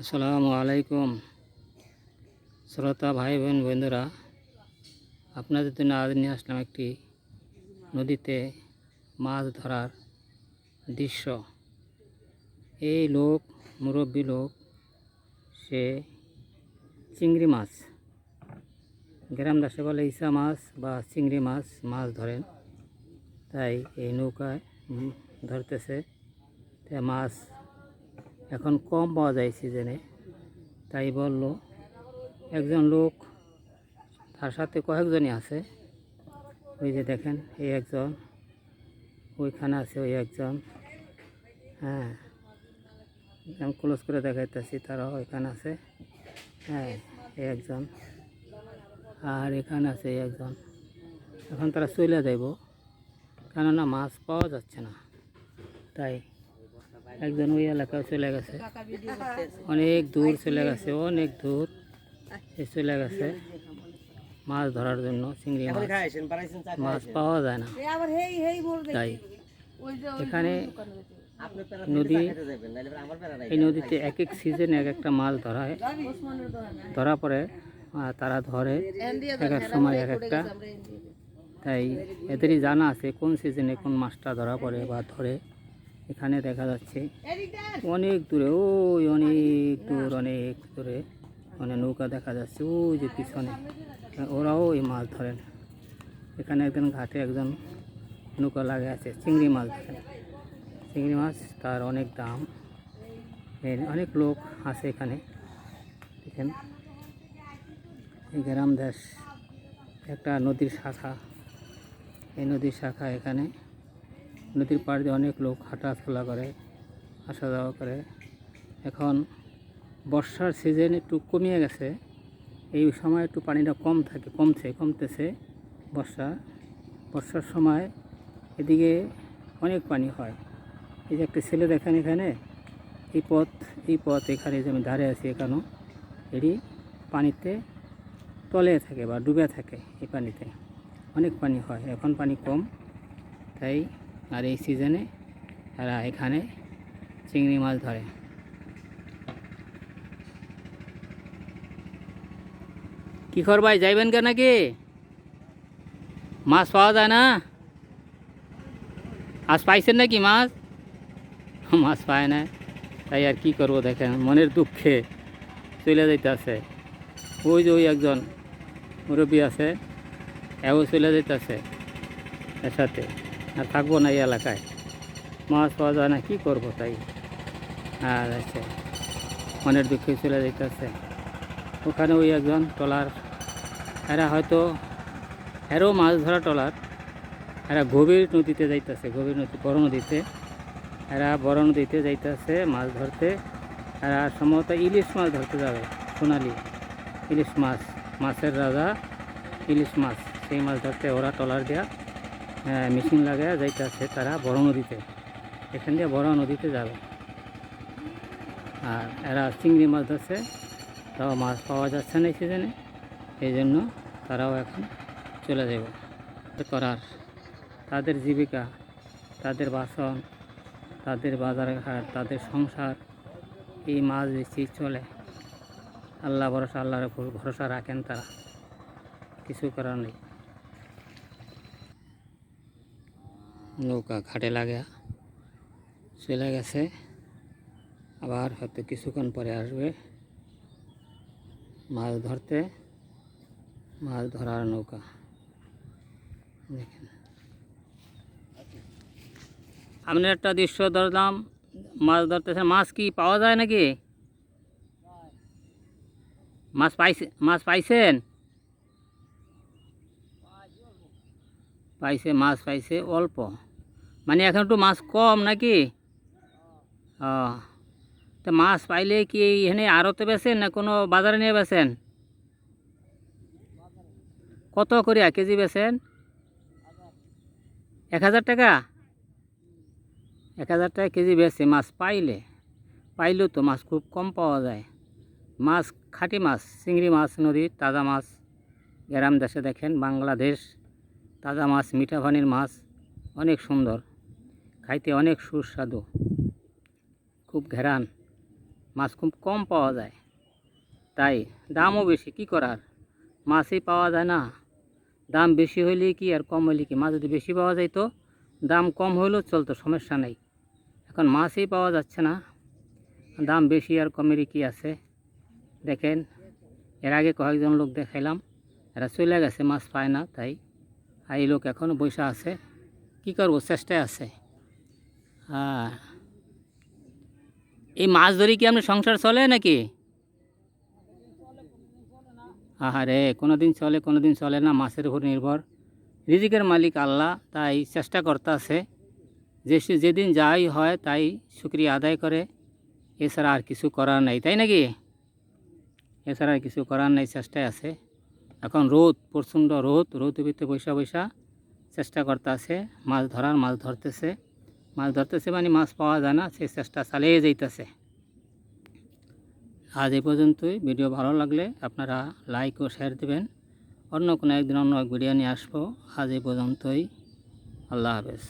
আসসালামু আলাইকুম। শ্রোতা ভাই বোন বন্ধুরা, আপনাদের জন্য আজ নিয়ে আসলাম একটি নদীতে মাছ ধরার দৃশ্য। এই লোক, মুরব্বী লোক, সে চিংড়ি মাছ। গ্রাম দাসে বলে ইসা মাছ বা চিংড়ি মাছ মাছ ধরেন। তাই এই নৌকায় ধরতেছে। মাছ এখন কম পাওয়া যায় সিজনে তাই বলল, একজন লোক তার সাথে কয়েকজনই আছে। ওই যে দেখেন, এই একজন, ওইখানে আছে ওই একজন। হ্যাঁ আমি ক্লোজ করে দেখাইতেছি, তারা ওইখানে আছে। হ্যাঁ এই একজন। আর এখানে আছে এই একজন। এখন তারা চলে যাইব। কেননা মাছ পাওয়া যাচ্ছে না। তাই একজন ওই এলাকায় চলে গেছে। অনেক দূর চলে গেছে অনেক দূর চলে গেছে। মাছ ধরার জন্য চিংড়ি মাছ। মাছ পাওয়া যায় না। তাই। এখানে নদী এই নদীতে এক এক সিজনে এক একটা মাছ ধরা হয়। ধরা পরে তারা ধরে এক এক সময় এক একটা তাই এদেরই জানা আছে কোন সিজনে কোন মাছটা ধরা পড়ে বা ধরে। এখানে দেখা যাচ্ছে অনেক দূরে ওই অনেক দূর অনেক দূরে মানে নৌকা দেখা যাচ্ছে ওই যে পিছনে। ওরাও ওই মাছ ধরেন। এখানে একজন ঘাটে একজন নৌকা লাগে আছে চিংড়ি মাছ ধরেন চিংড়ি মাছ তার অনেক দাম। অনেক লোক আছে এখানে। দেখেন এই গ্রাম দেশ একটা নদীর শাখা। এই নদীর শাখা এখানে নদীর পাড় দিয়ে অনেক লোক হাঁটাচলা করে আসা যাওয়া করে। এখন বর্ষার সিজন একটু কমিয়ে গেছে, এই সময় একটু পানিটা কম থাকে, কমছে, কমতেছে বর্ষা। বর্ষার সময় এদিকে অনেক পানি হয়। এই যে একটা ছেলে দেখেন এখানে, এই পথ এই পথ এখানে যে আমি ধারে আছি এখানেও, এটি পানিতে তলে থাকে বা ডুবে থাকে এই পানিতে। অনেক পানি হয়, এখন পানি কম, তাই আর এই সিজনে এরা এখানে চিংড়ি মাছ ধরে। কি করবাই যাইবেন কেন নাকি? মাছ পাওয়া যায় না? আজ পাইছেন নাকি মাছ? মাছ পায় না। তাই আর কি করব দেখেন, মনের দুঃখে চলে যাইতেছে। ওই যে ওই একজন মুরব্বী আছে, এও চলে যাইতেছে এর সাথে। আর থাকব না এই এলাকায়। মাছ পাওয়া যায় না, কী করব তাই? আর আছে মনের দুঃখে চলে যাইতেছে। ওখানে ওই একজন ট্রলার, এরা হয়তো এরও মাছ ধরা ট্রলার, এরা গভীর নদীতে যাইতেছে, গভীর নদী, বড় নদীতে। এরা বড় নদীতে যাইতেছে মাছ ধরতে। এরা সম্ভবত ইলিশ মাছ ধরতে যাবে, সোনালি ইলিশ মাছ, মাছের রাজা ইলিশ মাছ, সেই মাছ ধরতে ওরা ট্রলার দেওয়া মেশিন লাগায় যাইতেছে তারা বড় নদীতে। এখান দিয়ে বড় নদীতে যাবে। আর এরা চিংড়ি মাছ ধরছে, তাও মাছ পাওয়া যাচ্ছে না এই সিজনে এই জন্য তারাও এখন চলে যাব। করার। তাদের জীবিকা, তাদের বাসন, তাদের বাজার ঘাট তাদের সংসার, এই মাছ বেশি চলে। আল্লাহ ভরসা, আল্লাহর ভরসা রাখেন তারা। কিছু করার নেই। নৌকা ঘাটে লাগা চলে গেছে আবার হয়তো কিছুক্ষণ পরে আসবে মাছ ধরতে মাছ ধরার নৌকা দেখেন আপনি একটা দৃশ্য ধরলাম মাছ ধরতেছে মাছ কি পাওয়া যায় নাকি মাছ পাইছে মাছ পাইছেন পাইছে মাছ পাইছে অল্প মানে এখন একটু মাছ কম নাকি? ও, তো মাছ পাইলে কি এখানে আড়তে বেছেন না কোনো বাজারে নিয়ে বেছেন কত করে এক কেজি বেছেন এক হাজার টাকা? এক হাজার টাকা কেজি বেছে মাছ পাইলে পাইলেও তো মাছ খুব কম পাওয়া যায়। মাছ, খাঁটি মাছ, চিংড়ি মাছ নদীর তাজা মাছ, গ্রাম দেশে দেখেন, বাংলাদেশ, তাজা মাছ, মিঠা পানির মাছ, অনেক সুন্দর। খাইতে অনেক সুস্বাদু। খুব ঘেরান, মাছ খুব কম পাওয়া যায়। তাই দামও বেশি, কি করার? মাছই পাওয়া যায় না। দাম বেশি হইলে কি আর কম হইলে কি? মাছ যদি বেশি পাওয়া যায় তো দাম কম হইলেও চলতো, সমস্যা নেই। এখন মাছই পাওয়া যাচ্ছে না। দাম বেশি আর কমেরই কি আছে? দেখেন, এর আগে কয়েকজন লোক দেখাইলাম, এরা চলে গেছে, মাছ পায় না, তাই আর এই লোক এখনও বৈশা আছে। কি করব? চেষ্টায় আছে। হ্যাঁ। এই মাছ ধরে কি আপনার সংসার চলে নাকি? আহারে কোনো দিন চলে কোনো দিন চলে না, মাছের উপর নির্ভর। রিজিকের মালিক আল্লাহ, তাই চেষ্টা করতে আছে যে যেদিন যাই হয়, তাই শুক্রিয়া আদায় করে। এছাড়া আর কিছু করার নাই, তাই নাকি? এছাড়া আর কিছু করার নাই, চেষ্টায় আছে। এখন রোদ, প্রচণ্ড রোদ রোদ বৈশা বৈশা চেষ্টা করতে আছে মাছ ধরার, মাছ ধরতেছে। মাছ ধরতেছে মানে মাছ পাওয়া যায় না সেই চেষ্টা চালিয়ে যাইতেছে। আজ এই পর্যন্তই। ভিডিও ভালো লাগলে আপনারা লাইক ও শেয়ার দেবেন। অন্য কোনো একদিন অন্য এক ভিডিও নিয়ে আসব। আজ এই পর্যন্তই। আল্লাহ হাফেজ।